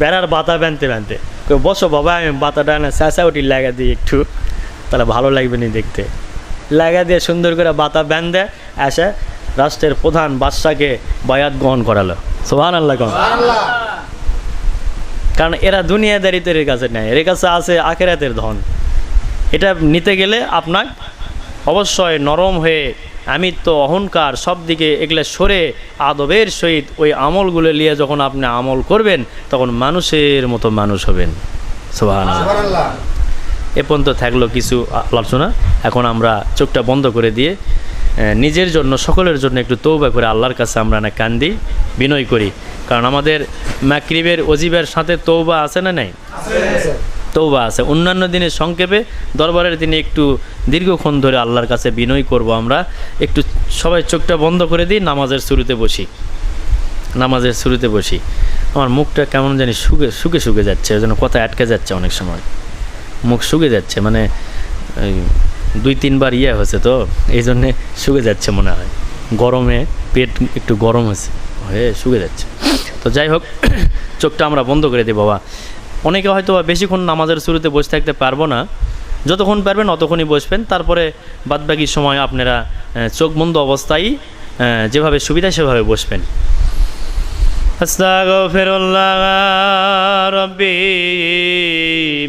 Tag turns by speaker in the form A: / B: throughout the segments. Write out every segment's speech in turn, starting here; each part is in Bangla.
A: বেড়ার বাতা বানতে বানতে। বসো বাবা আমি বাতাটা না চেঁচা উঠি লাগা দিই একটু। তাহলে ভালো লাগবে নি দেখতে। লাগা দিয়ে সুন্দর করে বাতা বান্ধে এসে রাষ্ট্রের প্রধান বাদশাকে বায়াত গ্রহণ করালো। সোহান আল্লাহ কারণ এরা দুনিয়াদারিতে এর কাছে নেয় এর কাছে আছে আখেরাতের ধন। এটা নিতে গেলে আপনার অবশ্যই নরম হয়ে আমি তো অহংকার সব দিকে এগুলো সরে আদবের সহিত ওই আমলগুলো নিয়ে যখন আপনি আমল করবেন তখন মানুষের মতো মানুষ হবেন। সোহান এ পর্যন্ত থাকল কিছু আলোচনা এখন আমরা চোখটা বন্ধ করে দিয়ে নিজের জন্য সকলের জন্য একটু তৌবা করে আল্লাহর কাছে আমরা না কান্দি বিনয় করি। কারণ আমাদের মাকরিবের অজিবের সাথে তৌবা আছে না নাই? তৌবা আছে। অন্যান্য দিনে সংক্ষেপে দরবারের দিনে একটু দীর্ঘক্ষণ ধরে আল্লাহর কাছে বিনয় করব আমরা। একটু সবাই চোখটা বন্ধ করে দিই, নামাজের শুরুতে বসি। নামাজের শুরুতে বসি। আমার মুখটা কেমন জানি শুকে শুকে শুকে যাচ্ছে ওই জন্য কথা আটকে যাচ্ছে অনেক সময়। মুখ শুকে যাচ্ছে মানে দুই, তিনবার ইয়ে হয়েছে তো এই জন্যে শুকে যাচ্ছে মনে হয়। গরমে পেট একটু গরম হয়েছে, হয়ে শুকে যাচ্ছে। তো যাই হোক, চোখটা আমরা বন্ধ করে দিই, বাবা। অনেকে হয়তো বা বেশিক্ষণ নামাজের শুরুতে বসে থাকতে পারব না। যতক্ষণ পারবেন অতক্ষণই বসবেন। তারপরে বাদবাকি সময় আপনারা চোখ বন্ধ অবস্থায় যেভাবে সুবিধা সেভাবে বসবেন।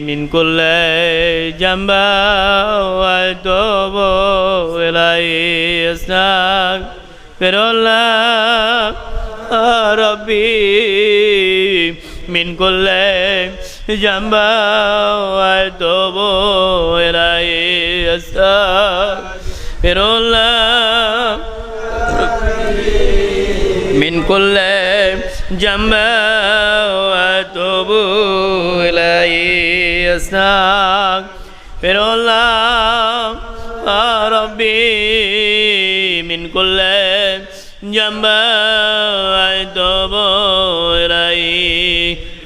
A: মিন কুল্লি জামবা ওয়া من كل جنب وأتوب إليه أستغفر الله من كل جنب وأتوب إليه أستغفر الله ربي من كل جنب وأتوب إليه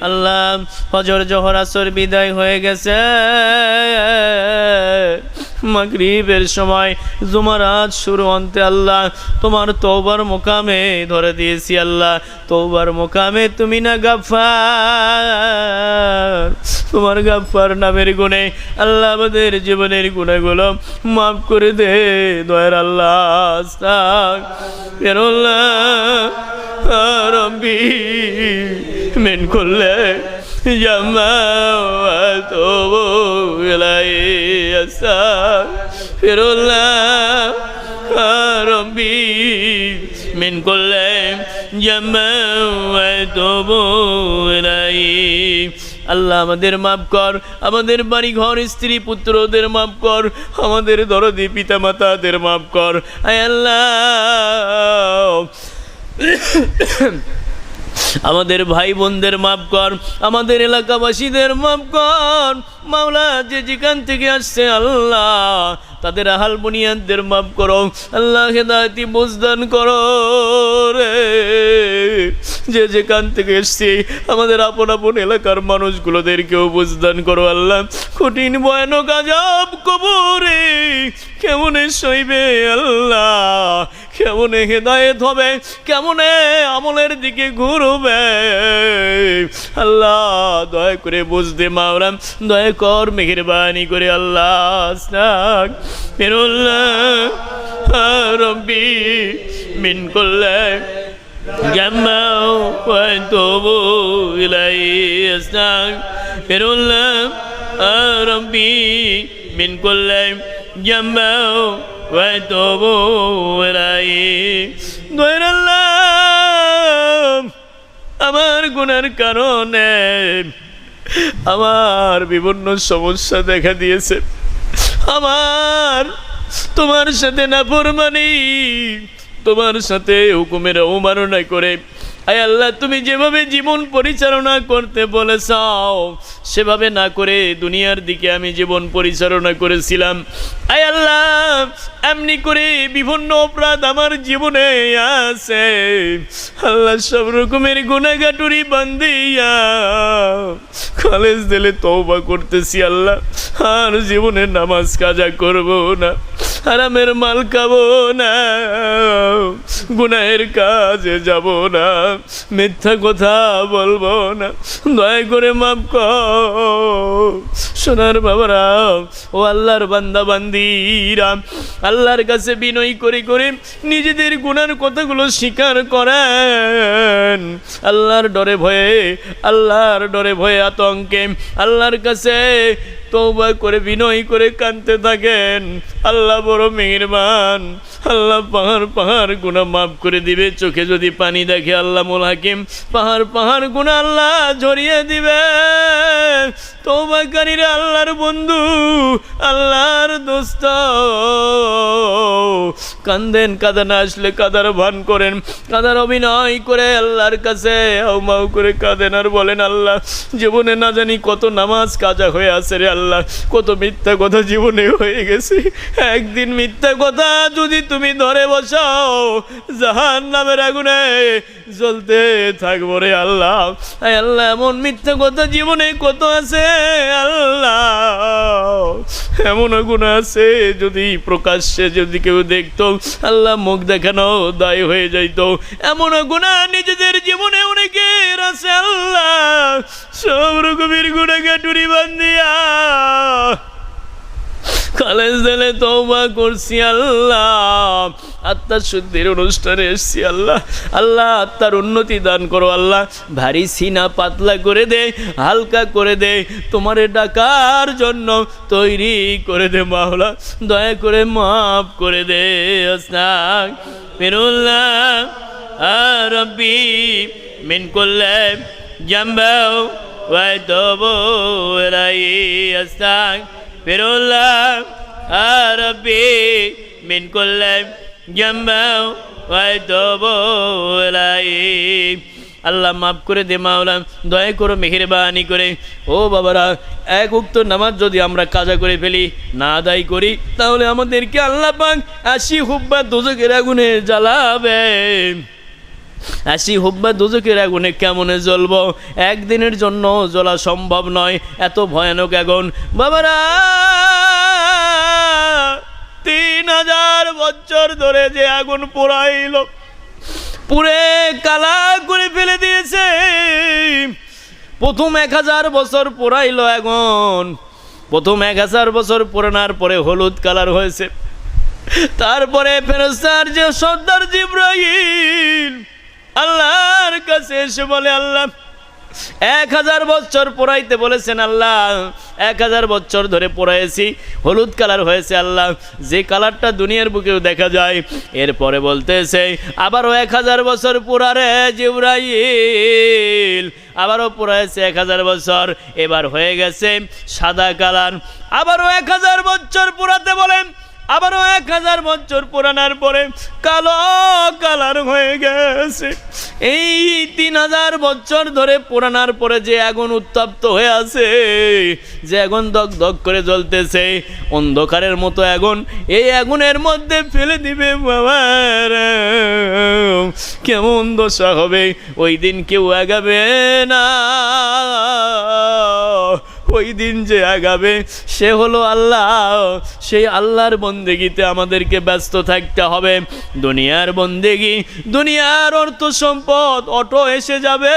A: আল্লাহ হজর জহর আসর বিদায় হয়ে গেছে। মাগরিবের সময় জুমারাজ শুরু অন্তে আল্লাহ, তোমার তোবার মোকামে ধরে দিয়েছি আল্লাহ। তোবার মোকামে তুমি না গাফার তোমার গাফার নামের গুণে আল্লাহ আমাদের জীবনের গুণেগুলো মাফ করে দে, দয়ের আল্লাহ রবি মেন করলে জামা তো আস্তাগফিরুল্লাহ রব্বি মিন কুল্লি জামা ওয়া তুবু আল্লাহ আমাদের মাফ কর, আমাদের বাড়ি ঘর স্ত্রী পুত্রদের মাফ কর, আমাদের দরদি পিতা মাতাদের মাফ কর। আয় আল্লাহ। আমাদের ভাই বোনদের মাফ কর, আমাদের এলাকাবাসীদের মাফ কর। মাওলা যে যেখান থেকে আসছে আল্লাহ, তাদের আহাল বুনিয়াদদের মাফ করো, আল্লাহ হেদায়তি বুঝদান করো রে। যে যেখান থেকে এসছে, আমাদের আপন আপন এলাকার মানুষগুলোদেরকেও বুঝদান করো আল্লাহ। কঠিন, ভয়ানক আজাব কবরে কেমনে সইবে আল্লাহ? কেমনে হেদায়েত হবে কেমনে আমলের দিকে ঘুরবে আল্লাহ দয়া করে বুঝতে মাওরাম দয়া কর মেহেরবানি করে আল্লাহ আস্তাক ফিরুল্লাহ রব্বি মিন কুল্লা جمع وأتوب إليه أستغفر الله ربي من كل جمع وأتوب إليه غير الله আমার গুনার কারণে আমার বিভিন্ন সমস্যা দেখা দিয়েছে আমার তোমার সাথে না ফরমানি তোমার সাথে হুকুমের অবমাননা করে আয় আল্লাহ, তুমি যেভাবে জীবন পরিচালনা করতে বলেছাও, সেভাবে না করে দুনিয়ার দিকে আমি জীবন পরিচালনা করেছিলাম। আয় আল্লাহ, এমনি করে বিভিন্ন অপরাধ আমার জীবনে আছে। আল্লাহ সব রকমের গুণাগাটুরি বান্দিয়া কলেজ দিলে তওবা করতেছি আল্লাহ, আর জীবনে নামাজ কাজা করব না। হারামের মাল খাব না, গুনাহের কাজে যাব না, মিথ্যা কথা বলব না। দয়া করে মাফ কর। সোনার বাবারা, ও আল্লাহর বান্দা বান্দিরা আল্লাহর কাছে বিনয় করে করে নিজেদের গুনার কথাগুলো স্বীকার করেন। আল্লাহর ডরে ভয়ে, আল্লাহর ডরে ভয়ে আতঙ্কে, আল্লাহর কাছে তৌবা করে, বিনয় করে কানতে থাকেন। আল্লাহ বড় মেহরবান। আল্লাহ পাহাড় পাহাড় গুণা মাফ করে দিবে। চোখে যদি পানি দেখে আল্লাহ মোল হাকিম, পাহাড় পাহাড় গুণা আল্লাহ ঝরিয়ে দিবে। তৌবাকারীরা আল্লাহর বন্ধু, আল্লাহর দোস্ত। কান্দেন, কাদা না আসলে কাদার ভান করেন। কাদার অভিনয় করে আল্লাহর কাছে মাউ করে কাঁদেন আর বলেন, আল্লাহ, জীবনে না জানি কত নামাজ কাজা হয়ে আছে রে আল্লাহ, কত মিথ্যা কথা জীবনে হয়ে গেছে। একদিন মিথ্যা কথা যদি তুমি ধরে বসাও জাহান নামের আগুনে জ্বলতে থাকব রে আল্লাহ। আল্লাহ, এমন মিথ্যা কথা জীবনে কত আছে আল্লাহ? এমন গুণ আছে যদি প্রকাশ্যে যদি কেউ দেখতো আল্লাহ মুখ দেখানো, দায় হয়ে যাইত। এমন গুণা নিজেদের জীবনে অনেকের আছে, আল্লাহ। সব রকমের গুণা গাটুরি বান্দিয়া কলেজ দিলে তৌবা করছি আল্লাহ আত্মার শুদ্ধির অনুষ্ঠানে এসছি আল্লাহ আল্লাহ আত্মার উন্নতি দান করো আল্লাহ ভারী সিনা পাতলা করে দে হালকা করে দে তোমারে ডাকার জন্য তৈরি করে দে মাওলা দয়া করে মাফ করে দে আসনাক ফিরুল্লাহ আর রব্বি মিন করলে জাম্বাও واتوبوا إليه أستغفر الله ربي من كل جنب واتوبوا إليه আল্লাহ মাফ করে দে মাওলা দয়া করো মেহেরবানি করে ও বাবারা এক উক্ত নামাজ যদি আমরা কাজা করে ফেলি না আদায় করি তাহলে আমাদেরকে আল্লাহ পাক আশি হুব্বা দোজকের আগুনে জ্বালাবে আসি হুব্বা দুজকের আগুনে কেমনে জ্বলব? একদিনের জন্য জ্বলা সম্ভব নয়, এত ভয়ানক আগুন। বাবারা, তিন হাজার বছর ধরে যে আগুন পোড়াইল পুরে কালা করে ফেলে দিয়েছে। প্রথম এক হাজার বছর পোড়াইল আগুন। প্রথম এক হাজার বছর পোড়ানোর পরে হলুদ কালার হয়েছে। তারপরে ফেরস্তার যে সর্দার জিব্রাহিম আল্লাহর কাছে এসে বলে আল্লাহ, এক হাজার বছর পোড়াইতে বলেছেন আল্লাহ, এক হাজার বছর ধরে পোড়াইছি, হলুদ কালার হয়েছে আল্লাহ, যে কালারটা দুনিয়ার বুকেও দেখা যায়। এরপরে বলতেছে, আবারও এক হাজার বছর পোড়ারে জিব্রাইল, আবারও পোড়াইছে এক হাজার বছর, এবার হয়ে গেছে সাদা কালার। আবারও এক হাজার বছর পোড়াতে বলেন আবারও এক হাজার বছর পুরানোর পরে কালো কালার হয়ে গেছে। এই তিন হাজার বছর ধরে পুরানোর পরে যে আগুন উত্তপ্ত হয়ে আছে, যে আগুন দগ দগ করে জ্বলতেছে, অন্ধকারের মতো আগুন, এই আগুনের মধ্যে ফেলে দিবে বাবার কেমন দশা হবে, ওই দিন কেউ আগাবে না। ওই দিন যে আগাবে, সে হলো আল্লাহ। সেই আল্লাহর বন্দেগিতে আমাদেরকে ব্যস্ত থাকতে হবে। দুনিয়ার বন্দেগি, দুনিয়ার অর্থ সম্পদ অটো এসে যাবে।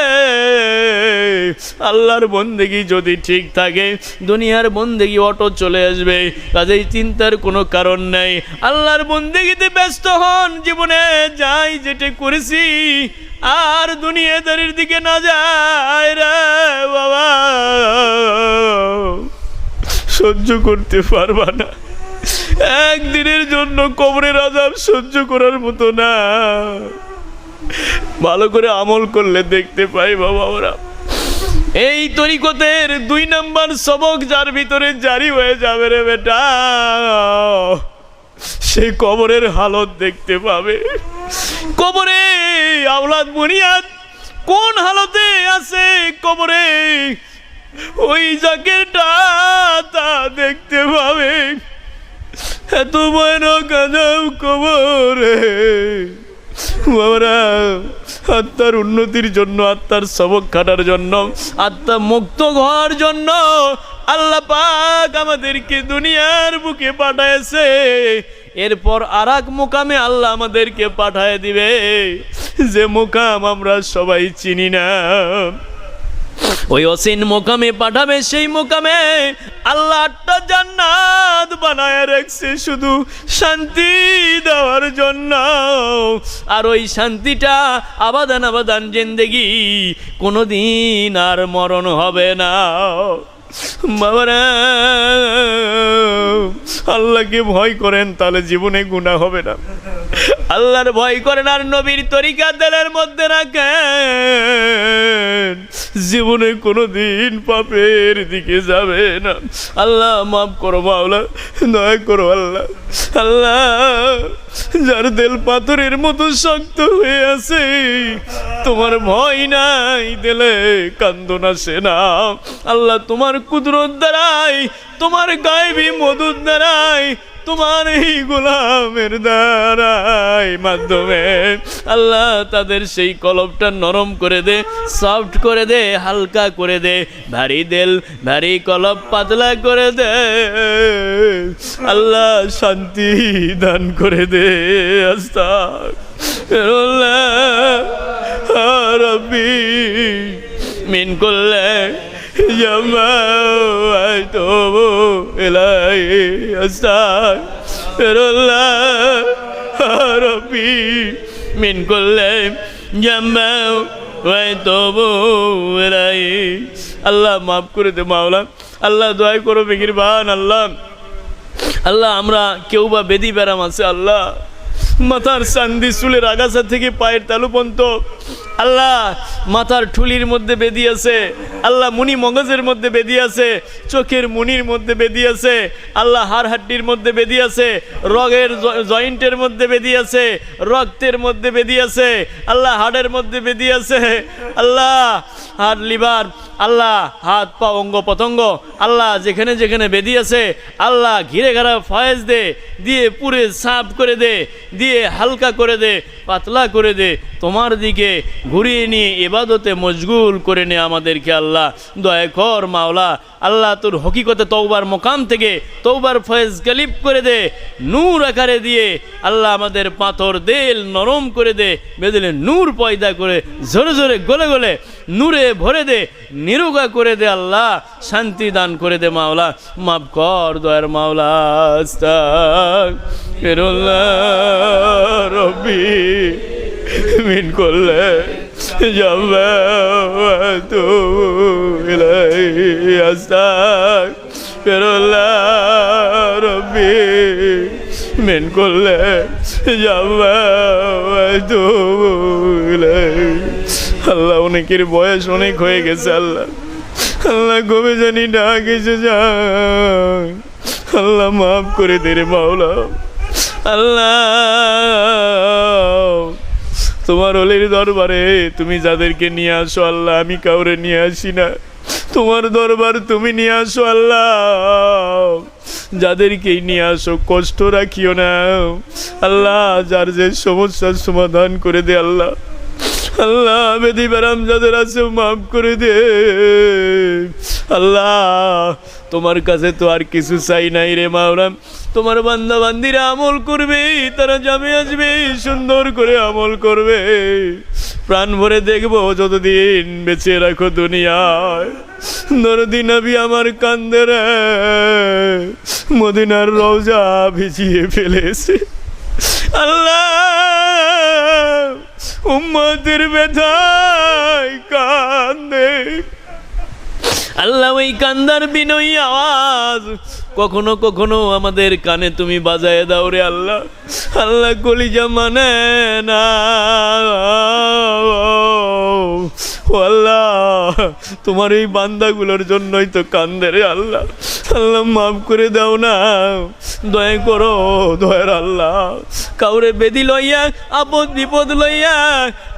A: আল্লাহর বন্দেগি যদি ঠিক থাকে, দুনিয়ার বন্দেগি অটো চলে আসবে। কাজেই চিন্তার কোনো কারণ নেই। আল্লাহর বন্দেগিতে ব্যস্ত হন, জীবনে যাই যেটা করেছি আর দুনিয়াদারির দিকে না যায় রে বাবা। সহ্য করতে পারবা না। একদিনের জন্য কবরের আজাব সহ্য করার মতো না। ভালো করে আমল করলে দেখতে পাই বাবা ওরা। এই তরিকতের দুই নাম্বার সবক যার ভিতরে জারি হয়ে যাবে রে বেটা। সে কবরের হালত দেখতে পাবে। কবরে আওলাদ বুনিয়াদ কোন হালতে আছে কবরে? ওই জাকেরটা তা দেখতে পাবে। এত আজাব কবরে। বাবারা, আত্মার উন্নতির জন্য, আত্মার সবক খাটার জন্য, আত্মা মুক্ত হওয়ার জন্য আল্লাহ পাক আমাদেরকে দুনিয়ার বুকে পাঠাইছে। এরপর আর এক মোকামে আল্লাহ আমাদেরকে পাঠায় দিবে। যে মোকাম আমরা সবাই চিনি না। ওই অসীন মোকামে পাঠাবে, সেই মোকামে আল্লাহ আটটা জান্নাত বানায় রাখছে শুধু শান্তি দেওয়ার জন্য। আর ওই শান্তিটা আবাদান আবাদান জেন্দেগি কোনোদিন আর মরণ হবে না। বাবারা আল্লাহকে ভয় করেন তাহলে জীবনে গুণা হবে না। আল্লাহর ভয় করেন আর নবীর তরিকা দিলের মধ্যে রাখেন। জীবনে কোনো দিন পাপের দিকে যাবে না। আল্লাহ মাফ করো মাওলা, দয়া করো আল্লাহ। আল্লাহ, যার দেল পাথরের মতো শক্ত হয়ে আছে, তোমার ভয় নাই, দিলে কান্দন আসে না। আল্লাহ তোমার কুদরত দ্বারাই, তোমার গায়েবী মধুর দ্বারাই তোমার এই গোলামের দ্বারাই মাধ্যমে আল্লাহ তাদের সেই কলবটা নরম করে দে সফট করে দে, হালকা করে দে, ভারী দেল, ভারী কলব পাতলা করে দে, আল্লাহ শান্তি দান করে দে আস্তা রব্বি, মিন করলে جمعت إلهي أستغفر الله ربي من كل جمع ويتوب إلهي আল্লাহ মাফ করে দে মাওলা আল্লাহ দয়া করো মেঘিরবান আল্লাহ আল্লাহ আমরা কেউ বা বেদি ব্যারাম আছে আল্লাহ মাথার সান্দি চুলের আগাছা থেকে পায়ের তালু পর্যন্ত। আল্লাহ, মাথার ঠুলির মধ্যে বেদি আছে। আল্লাহ, মুনি মগজের মধ্যে বেদি আছে। চোখের মুনির মধ্যে বেদি আছে। আল্লাহ, হাড় হাড্ডির মধ্যে বেদি আছে। রগের জয়েন্টের মধ্যে বেদি আছে। রক্তের মধ্যে বেদি আছে। আল্লাহ, হাড়ের মধ্যে বেদি আছে। আল্লাহ, হাড়, লিভার আল্লাহ হাত, পা, অঙ্গ, পতঙ্গ, আল্লাহ যেখানে যেখানে বেদি আছে, আল্লাহ ঘিরে ঘেরা ফয়েজ দে, দিয়ে পুরে সাফ করে দে, দিয়ে হালকা করে দে পাতলা করে দে। তোমার দিকে ঘুরিয়ে নিয়ে এবাদতে মজগুল করে নে আমাদেরকে আল্লাহ। দয়া কর মাওলা, আল্লাহ তোর হকিকতে তৌবার মোকাম থেকে তৌবার ফয়েজ গালিব করে দে। নূর আকারে দিয়ে আল্লাহ আমাদের পাথর দেল নরম করে দে। বেদলে নূর পয়দা করে ঝরে ঝরে গলে গলে নূরে ভরে দে। নিরোগা করে দে আল্লাহ, শান্তি দান করে দে মাওলা। মাফ কর দয়ার মাওলা রব্বি। মিন করলে যাবে তো রব্বি মিন করলে যাবে তো আল্লাহ অনেকের বয়স অনেক হয়ে গেছে, আল্লাহ। আল্লাহ কবে জানি ডাক এসে যায় আল্লাহ মাফ করে দে রে মাওলা। আল্লাহ তোমার অলির দরবারে, তুমি যাদেরকে নিয়ে আসো আল্লাহ, আমি কাউরে নিয়ে আসি না। তোমার দরবার তুমি নিয়ে আসো আল্লাহ। যাদেরকেই নিয়ে আসো, কষ্ট রাখিও না। আল্লাহ, যার যে সমস্যার সমাধান করে দে আল্লাহ। আল্লাহ বেদি বেরাম যাদের আছে মাফ করে দে। আল্লাহ তোমার কাছে তো আর কিছু চাই নাই রে মাওরাম তোমার বান্দা বান্দিরা আমল করবে, তারা যাবে আসবে, সুন্দর করে আমল করবে। প্রাণ ভরে দেখব যতদিন বেঁচে রাখো দুনিয়ায়। দরদি নবী আমার কান্দে রে, মদিনার রওজা ভিজিয়ে ফেলেছে। আল্লাহ, উম্মতের ব্যথায় কান্দে। আল্লাহ ওই কান্দার বিনয়ী আওয়াজ। কখনো কখনো আমাদের কানে তুমি বাজায় দাও রে আল্লাহ। আল্লাহ কলিজা মানে না। আল্লাহ, তোমার এই বান্দাগুলোর জন্যই তো কান্দে রে আল্লাহ। আল্লাহ, মাফ করে দাও না। দয়া করো, দয়ার আল্লাহ। কাউরে বেদি লইয়া, আপদ বিপদ লইয়া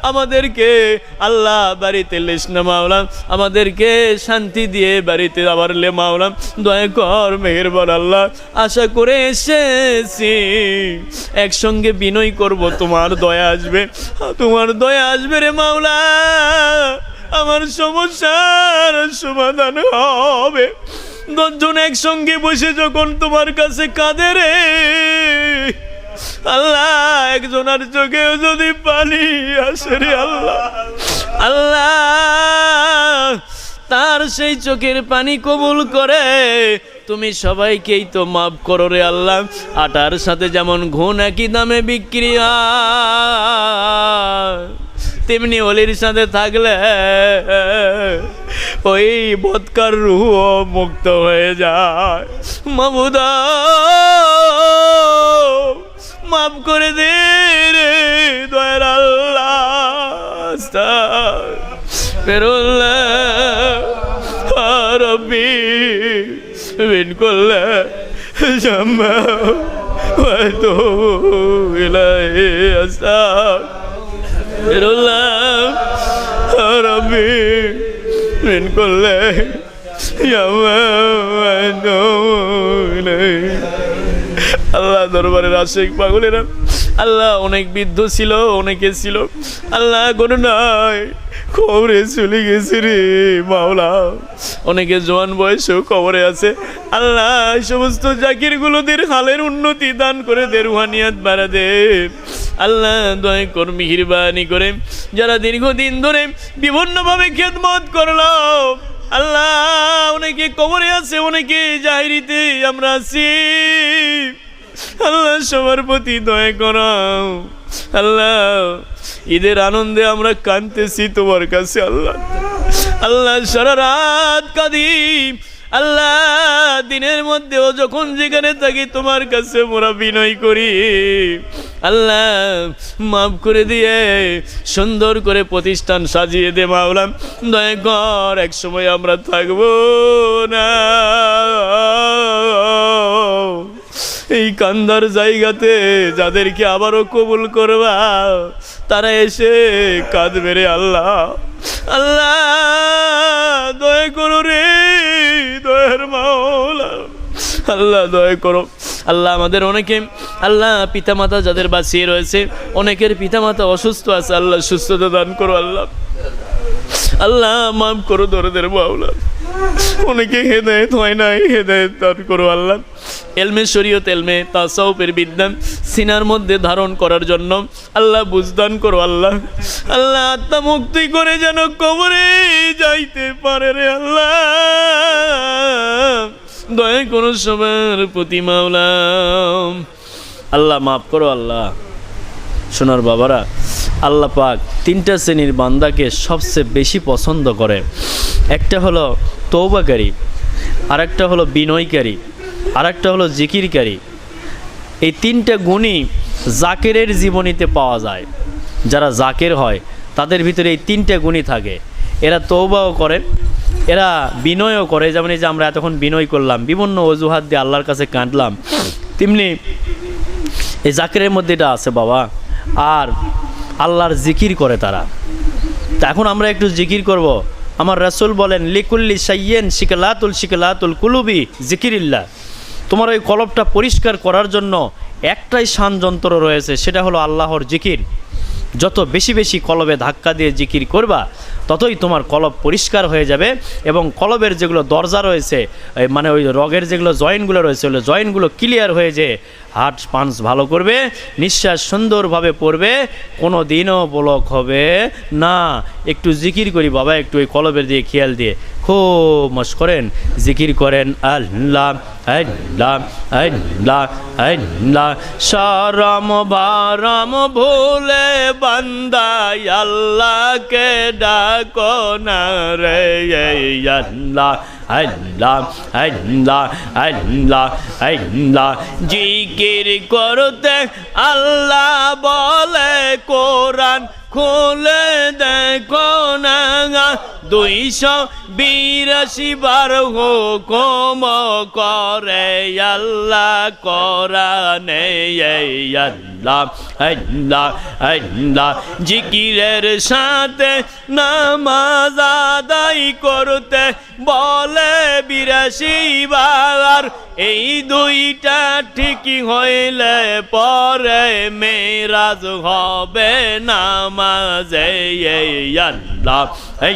A: আমাদেরকে আল্লাহ বাড়িতে লেস না মাওলাম। আমাদেরকে শান্তি দিয়ে বাড়িতে আবার লে মাওলাম। দয়া কর মেহেরবার আল্লাহ। আশা করে এসেছি। একসঙ্গে বিনয় করব, তোমার দয়া আসবে। তোমার দয়া আসবে রে মাওলা। আমার সমস্যার সমাধান হবে। দশজন একসঙ্গে বসে যখন তোমার কাছে কাঁদে রে, আল্লাহ, একজনের চোখেও যদি পানি আসে রে আল্লাহ আল্লাহ, তার সেই চোখের পানি কবুল করে, তুমি সবাইকেই তো মাফ করো রে আল্লাহ, আটার সাথে যেমন ঘুণ একই দামে বিক্রি তেমনি অলির সাথে থাকলে, ওই বৎকার রুহ মুক্ত হয়ে যায়। মামুদা, মাফ করে দে রে দয়ার আল্লাহ। ফেরুল্লাহ রব্বি বিন করলে জাম্মা হয়তো ইলাহি আস্তাগ করলে আল্লাহ দরবারের আশেখ পাগলেরা আল্লাহ অনেক বৃদ্ধ ছিল অনেকে ছিল আল্লাহ কোনো নাই খবরে চলে গেছে রে মাওলা। অনেকে জোয়ান বয়সেও খবরে আছে। আল্লাহ সমস্ত জাকিরগুলোদের হালের উন্নতি দান করে দে, রুহানিয়াত বাড়া দে। আল্লাহ দয় কর মিহিরবানি করে। যারা দীর্ঘদিন ধরে বিভিন্নভাবে খেদমত করল, আল্লাহ অনেকে কবরে আছে, অনেকে জাহিরিতে আমরা আছি। আল্লাহ, সবার প্রতি দয়া করাও আল্লাহ, ঈদের আনন্দে আমরা কানতেছি তোমার কাছে, আল্লাহ। আল্লাহ, সারা রাত কাঁদি আল্লাহ, দিনের মধ্যেও যখন যেখানে থাকি তোমার কাছে মোরা বিনয় করি। আল্লাহ, মাফ করে দিয়ে সুন্দর করে প্রতিষ্ঠান সাজিয়ে দে মাওলাম দয়া কর, এক সময় আমরা থাকব না। এই কান্দার জায়গাতে যাদেরকে আবারও কবুল করবা, তারা এসে কাঁদবে রে আল্লাহ। আল্লাহ, দয়া করো রে, দয়ার মাওলা। আল্লাহ, দয়া করো। আল্লাহ আমাদের অনেকে, আল্লাহ পিতামাতা যাদের বাঁচিয়ে রয়েছে, অনেকের পিতামাতা অসুস্থ আছে, আল্লাহ সুস্থতা দান করো আল্লাহ। আল্লাহ, মাফ করো দরদের মাওলা। অনেকে হেদায়ত হয় নাই, হেদায়ত দান করো আল্লাহ। এলমে শরীয়ত, এলমে তাসাউপের বিদ্যান সিনার মধ্যে ধারণ করার জন্য আল্লাহ বুঝদান করো আল্লাহ। আল্লাহ আত্মা মুক্তি করে যেন কবরে যাইতে পারে রে আল্লাহ। দয়া করো সবার প্রতি মাওলা। আল্লাহ মাফ করো আল্লাহ। সোনার বাবারা, আল্লাহ পাক তিনটা শ্রেণির বান্দাকে সবচেয়ে বেশি পছন্দ করে। একটা হলো তৌবাকারী আরেকটা হলো বিনয়কারী, আরেকটা হলো জিকিরকারী। এই তিনটা গুণই জাকেরের জীবনীতে পাওয়া যায়। যারা জাকের হয়, তাদের ভিতরে এই তিনটা গুণই থাকে। এরা তৌবাও করে, এরা বিনয়ও করে। যেমন এই যে আমরা এতক্ষণ বিনয় করলাম, বিভিন্ন অজুহাত দিয়ে আল্লাহর কাছে কাঁদলাম, তেমনি এই জাকিরের মধ্যে এটা আছে বাবা, আর আল্লাহর জিকির করে তারা। তা এখন আমরা একটু জিকির করব। আমার রাসুল বলেন, লিকুল্লি সাইয়েন শিকলাতুল শিকলাতুল কুলুবি জিকিরিল্লা তোমার ওই কলবটা পরিষ্কার করার জন্য একটাই শান যন্ত্র রয়েছে, সেটা হলো আল্লাহর জিকির যত বেশি বেশি কলবে ধাক্কা দিয়ে জিকির করবা, ততই তোমার কলব পরিষ্কার হয়ে যাবে এবং কলবের যেগুলো দরজা রয়েছে মানে ওই রগের যেগুলো জয়েন্টগুলো রয়েছে ওগুলো জয়েন্টগুলো ক্লিয়ার হয়ে যে হার্ট পাঞ্চ ভালো করবে, নিঃশ্বাস সুন্দরভাবে পড়বে কোনো দিনও ব্লক হবে না। একটু জিকির করি বাবা, একটু ওই কলবের দিয়ে খেয়াল দিয়ে। খুব মশ করেন, জিকির করেন, আল্লাহ আল্লাহ আল্লাহ আল্লাহ। সারম বারম ভুলে বান্দাই আল্লাহকে ডাকো না রে আল্লাহ জিকির করতে আল্লাহ বলে, কোরআন খুলে দেখো না দুইশো বিরাশি বার হুকুম করে, আল্লাহ কোরআনে আল্লাহ আল্লাহ আল্লাহ। জিকিরের সাথে নামাজ আদায় করতে বলে বিরাশি বার। এই দুইটা ঠিকই হইলে পরে মেরাজ হবে নামাজে আল্লাহ hey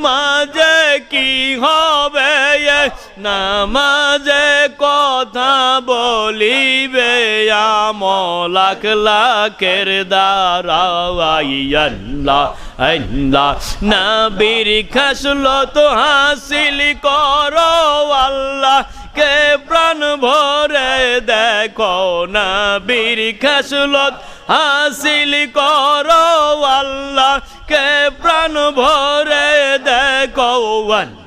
A: মাঝে কি হবে নামাজে কথা বলিবে আমলাক লাখের দ্বারাইয়াল্লাহ আল্লাহ নবীর তো হাসিল করো আল্লাহ। কে প্রাণ ভরে দেখো না বীর খেসলত হাসিল করো আল্লাহ। কে প্রাণ ভরে দেখো আল্লাহ।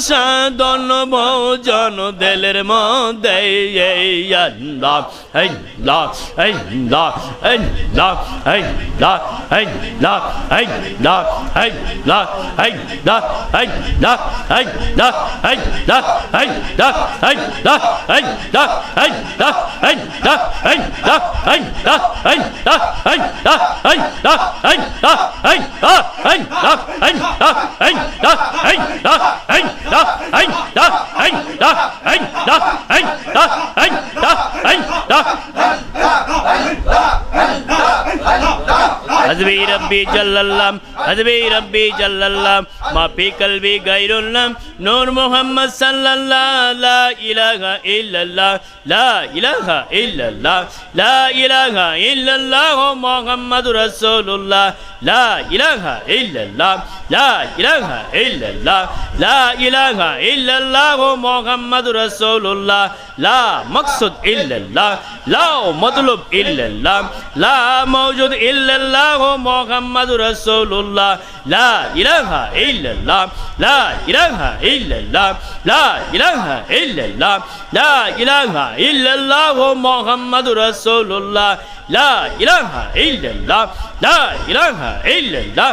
A: সাধন ভোজন দিলের মধ্যে আল্লাহ हजबी रब्बी जल्लल्लाम हजबी रब्बी जल्लल्लाम माफी कल्बी गैरुल्लाम नूर मोहम्मद सल्लल्लाह ला इलाहा इल्लल्लाह ला इलाहा इल्लल्लाह ला इलाहा इल्लल्लाह मोहम्मद रसूलुल्लाह ला इलाहा ইল্লাল্লাহ লা ইলাহা ইল্লাল্লাহ লা ইলাহা ইল্লাল্লাহু মুহাম্মাদুর রাসূলুল্লাহ লা মাকসুদ ইল্লাল্লাহ লা মতলব ইল্লাল্লাহ লা মাওজুদ ইল্লাল্লাহু মুহাম্মাদুর রাসূলুল্লাহ লা ইলাহা ইল্লাল্লাহ লা ইলাহা ইল্লাল্লাহ লা ইলাহা ইল্লাল্লাহ লা ইলাহা ইল্লাল্লাহু মুহাম্মাদুর রাসূলুল্লাহ লা ইলাহা ইল্লাল্লাহ লা ইলাহা ইল্লাল্লাহ